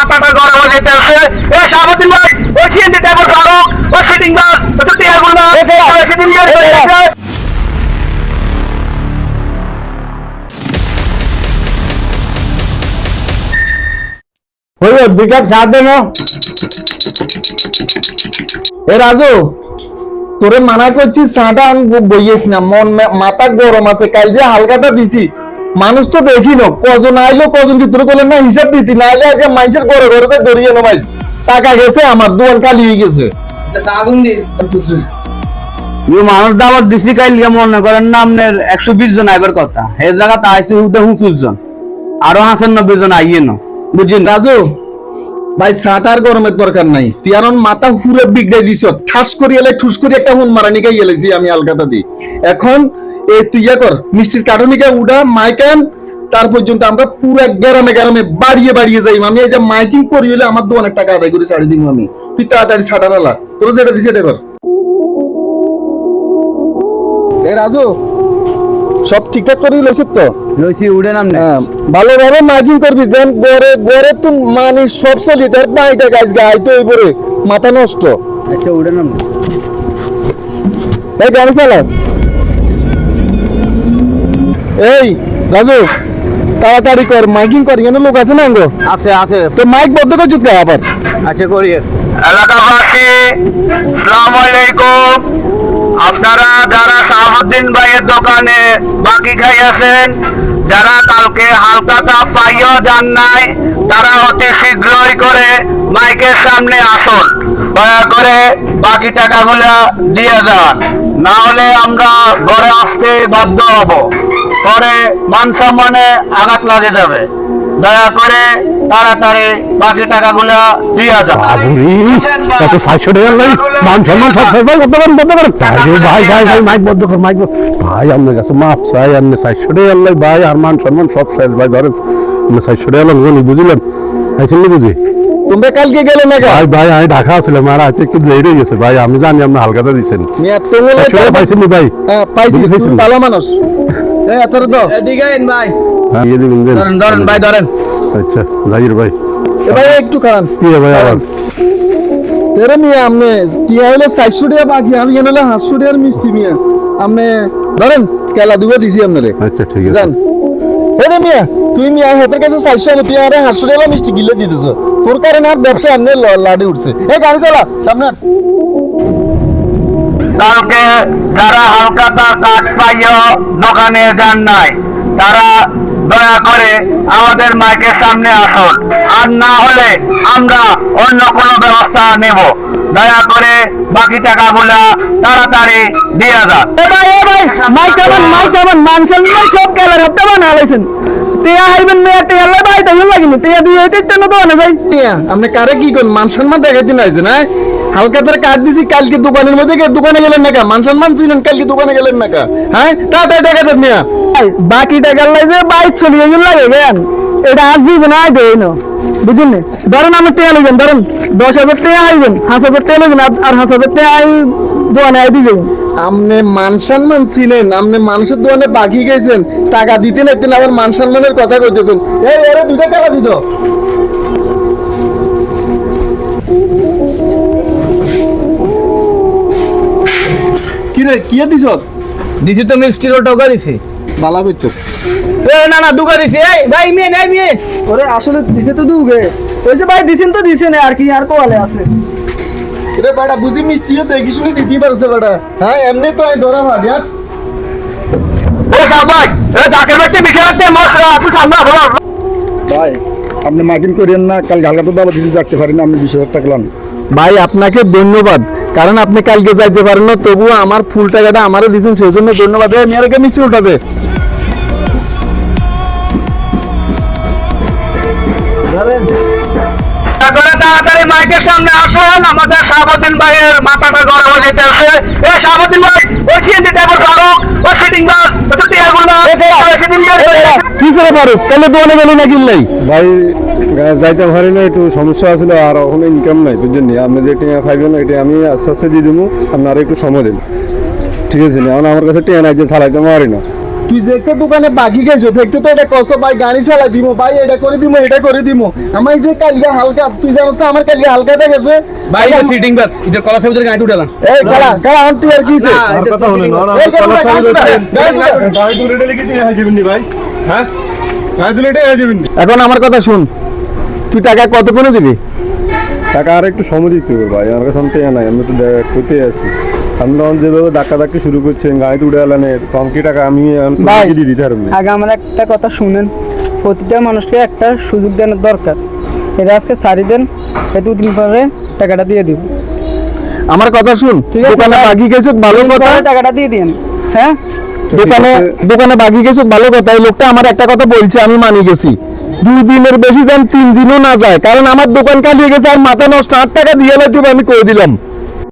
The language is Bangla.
হয়ে যেতেছে এ শাহাবুদ্দিন ভাই ওই সিএনজি টেবিল কারও ওই ফিটিং বার ওই টিয়াগুলো সেদিন বের হয়ে দুই কাপ চা দেন এ রাজু তোরে মানা করছি চাটা আমি বইয়েছি না মন মাথা গরম আছে কাল যে হালকাটা দিছি মানুষ তো দেখি ন কজন আইলো কজন ভিতরে করলেন না হিসাব দিতি না আইলে আজকে মানুষের ঘরে ঘরে যে দড়িয়ে নমাইস টাকা গেছে আমার দোয়ান কালি হয়ে গেছে। মানুষ দাওয়াত দিছি কাইল মনে করেন না আপনার একশো বিশ জন আইবার কথা। হে জায়গাতে আইসি উঠে হুঁচুর জন। আরও হাসান নব্বই জন আইয়ে ন বুঝছেন? রাজু ভাই চাটার গরমের দরকার নাই। তিয়ারন মাথা পুরো বিগড়ে দিছ। ঠাস করি এলে ঠুস করি একটা হুন মারা নিকাই এলেছি আমি আলকাতা দি এখন এই তুই ইয়া কর মিষ্টির কাঠনিকা উডা মাইকান তার পর্যন্ত আমরা পুরো গ্রামে গ্রামে বাড়িয়ে বাড়িয়ে যাই আমি এই যে মাইকিং করি হলে আমার দু অনেক টাকা আদায় করে ছাড়ি দিন আমি। তুই তাড়াতাড়ি তোর যেটা দিছে এটা কর। এ রাজু সব ঠিকঠাক করে লইছিস তো? লইছি উঠে নাম হ্যাঁ, ভালোভাবে মার্কিং করবি। যেন গড়ে গড়ে তো মানে সব চলি তার পাইটা গাছ গাই তো উপরে মাথা নষ্ট। আচ্ছা উঠে নাম এই গাড়ি চালা এই রাজু তাড়াতাড়ি কর মাইকিং কর কেন লোক আছে না গো? আছে আছে। তো মাইক বদ্ধ করে চুপ আবার। আচ্ছা করি এলাকাবাসী সালাম আলাইকুম। আপনারা যারা শাহাবুদ্দিন ভাইয়ের দোকানে বাকি খাইয়াছেন যারা কালকে হালকাটা পাইও যান নাই তারা অতি শীঘ্রই করে মাইকের সামনে আসুন। দয়া করে বাকি টাকাগুলা দিয়ে যান। না হলে আমরা ঘরে আসতে বাধ্য হব। পরে মান সম্মানে আঘাত লাগে যাবে দয়া করে তাড়াতাড়ি বাকি টাকাগুলা দিয়ে যান এত সাতশো টাকা লাই মান সম্মান সব ভাই বদ্ধ করেন বদ্ধ করেন। ভাই ভাই ভাই মাইক বদ্ধ কর মাইক ভাই আপনার কাছে মাপ চাই আপনি সাতশো টাকা লাই ভাই আর মান সম্মান সব শেষ। ভাই ধরেন আপনি সাতশো টাকা লাই বুঝলেন। আইসেন বুঝি? তোমরা কালকে গেলে না ভাই ভাই আমি ঢাকা ছিলাম আর আজকে একটু লেট হয়ে গেছে। ভাই আমি জানি আপনি সাতশো টাকা পাইছেন ভাই? হ্যাঁ পাইছি। ভালো মানুষ। এই এদিকে আইন ভাই। হ্যাঁ দিয়ে দিবেন ধরেন ধরেন ভাই ধরেন। আচ্ছা জাহির ভাই। এবার একটু খারান কি ভাই আবার? তেরে মিয়া আমনে টিয়া হলে চারশো টাকা বাকি আমি কেন হলে সাতশো টাকার মিষ্টি মিয়া? আমনে ধরেন কেলা দুবে দিছি আপনারে আচ্ছা ঠিক আছে। জান। হে মিয়া তুই মিয়া হাতের কাছে চারশো আমি তুই আরে সাতশো টাকা মিষ্টি গিলে দিয়ে দিছ। তোর কারণে আর ব্যবসা এমনি ল- লাডে উঠছে। এই গাড়ি চালা সামনে। কালকে যারা হালকা তার পাইও দোকানে যান নাই। তারা দয়া করে আমাদের মাইকের সামনে আসুন। আর না হলে আমরা অন্য কোনো ব্যবস্থা নেব। দয়া করে বাকি টাকাগুলা তাড়াতাড়ি দিয়ে যান। মাইক কামান মাইক মান সম্মান সব গেলেন হত্যা বানা লাইছেন। টিয়া আইবেন মেয়া টিয়া লাই ভাই লাগিনি। টিয়া দিয়ে হইতে ভাই? আপনি কারে কি কোন মান সম্মান দেখাইতে নাইছেন হালকা তোর কাট দিছি কালকে দোকানের মধ্যে গিয়ে দোকানে গেলেন না মান সম্মান ছিলেন কালকে দোকানে গেলেন না হ্যাঁ? তাড়াতাড়ি টাকা দেন মিয়া। বাকি টাকা লাগে বাইক চলিয়ে গেল লাগে গেন এটা আজ দিব না দেই না। বুঝুন ধরেন আমি টিয়া লইবেন ধরেন দশ হাজার টাকা আইবেন পাঁচ হাজার টাকা আর পাঁচ হাজার টাকা আই দোকানে আই দিবেন। আমনে মান সম্মান ছিলেন আমনে মানুষের দোকানে বাকি গেছেন টাকা দিতে নাইতেন আবার মান সম্মানের কথা কইতেছেন। এই এরে দুটা টাকা দিত। কি রে কি দিছ? দিছি তো মিষ্টির টাকা দিছি। বালা কইছ এ না না দুকা দিছি। এই ভাই মিয়ে নাই মিয়ে। ওরে আসলে দিছে তো দুগে। ওইছে ভাই দিছেন তো দিছেন আর কি আর কোয়ালে আছে। রে বাড়া বুঝি মিষ্টিও দেখি শুনি দিতে পারছে বাড়া হ্যাঁ এমনি তো আই ধরা ভাট ইয়ার এ সাবাই এ যাকে বাচ্চা মিশাতে মশলা তুই সামনে ভালো ভাই আপনি মার্কিং করেন না কাল গালগাতে দাবা দিতে যাতে পারেন না, আপনি বিশ হাজার টাকা ভাই আপনাকে ধন্যবাদ। কারণ আপনি কালকে যাইতে পারেন না তবুও আমার ফুল টাকাটা আমারও দিয়েছেন সেই জন্য ধন্যবাদ আমি আর মিষ্টি উঠাবে তাড়াতাড়ি মাইকের সামনে আসুন আমাদের শাহাবুদ্দিন ভাইয়ের মাথাটা গরম হয়ে যেতেছে এ শাহাবুদ্দিন ভাই ওই সিএনজি টেবিল কারও ওই ফিটিং বার কি পারো তাহলে দোকানে গেলি না কিনলাই? ভাই যাইতে পারি না একটু সমস্যা আছিল আর এখন ইনকাম নাই বুঝছেন নি? আপনি যে টিয়া খাইবেন এটা আমি আস্তে আস্তে দিয়ে দেবো আপনারা একটু সময় দিন। ঠিক আছে না? এখন আমার কাছে টিয়া নাই যে চালাইতে পারি না। তুই যে দোকানে বাকি গেছো দেখতে তো এটা কষ্ট ভাই গাড়ি চালাই দিব ভাই এটা করে দিব এটা করে দিব আমার যে কালকে হালকা তুই জানোস না আমার কালকে হালকাতে গেছে ভাই সিটিং বাস এটা কলা সবুজের গাড়ি উঠালাম। এই কালা কালা আন্টি আর কি সে কথা এই কালা গাড়ি উঠা, এটা লিখে দিয়ে যাবেন ভাই? হ্যাঁ? যাবেন এখন আমার কথা শুন। তুই টাকা কত করে দিবি? টাকা আর একটু সময় দিতে হবে ভাই আমার কাছে আমি নাই আমি তো করতে আছি। আপনি তখন যেভাবে ধাক্কা ধাক্কি শুরু করছেন গাড়িতে উঠে এলেন তখন কি টাকা আমি। দিয়ে দিতে পারবেন আগে আমার একটা কথা শুনেন প্রতিটা মানুষকে একটা সুযোগ দেওয়ার দরকার। এটা আজকে সারি দেন এই দুদিন পরে টাকাটা দিয়ে দিব। আমার কথা শুন ঠিক আছে। বাকি গেছো ভালো কথা। টাকাটা দিয়ে দিন হ্যাঁ? দোকানে দোকানে বাকি গেছো ভালো কথা। এই লোকটা আমার একটা কথা বলছে আমি মানি গেছি। দুই দিনের বেশি যান তিন দিনও না যায় কারণ আমার দোকান কালিয়ে গেছে আর মাথা নষ্ট আট টাকা দিয়ে লাগবে আমি করে দিলাম?